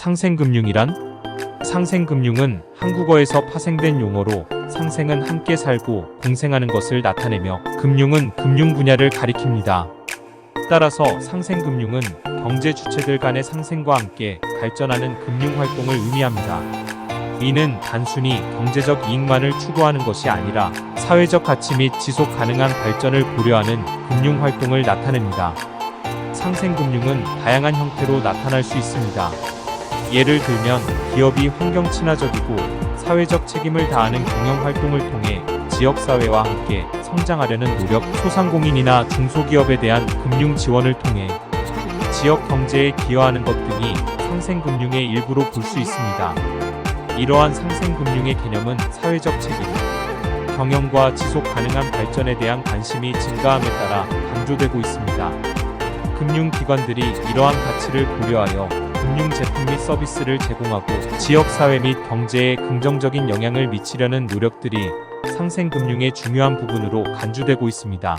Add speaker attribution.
Speaker 1: 상생금융이란? 상생금융은 한국어에서 파생된 용어로 상생은 함께 살고 공생하는 것을 나타내며 금융은 금융 분야를 가리킵니다. 따라서 상생금융은 경제 주체들 간의 상생과 함께 발전하는 금융 활동을 의미합니다. 이는 단순히 경제적 이익만을 추구하는 것이 아니라 사회적 가치 및 지속 가능한 발전을 고려하는 금융 활동을 나타냅니다. 상생금융은 다양한 형태로 나타날 수 있습니다. 예를 들면 기업이 환경 친화적이고 사회적 책임을 다하는 경영 활동을 통해 지역 사회와 함께 성장하려는 노력, 소상공인이나 중소기업에 대한 금융 지원을 통해 지역 경제에 기여하는 것 등이 상생금융의 일부로 볼 수 있습니다. 이러한 상생금융의 개념은 사회적 책임, 경영과 지속 가능한 발전에 대한 관심이 증가함에 따라 강조되고 있습니다. 금융기관들이 이러한 가치를 고려하여 금융 제품 및 서비스를 제공하고 지역 사회 및 경제에 긍정적인 영향을 미치려는 노력들이 상생금융의 중요한 부분으로 간주되고 있습니다.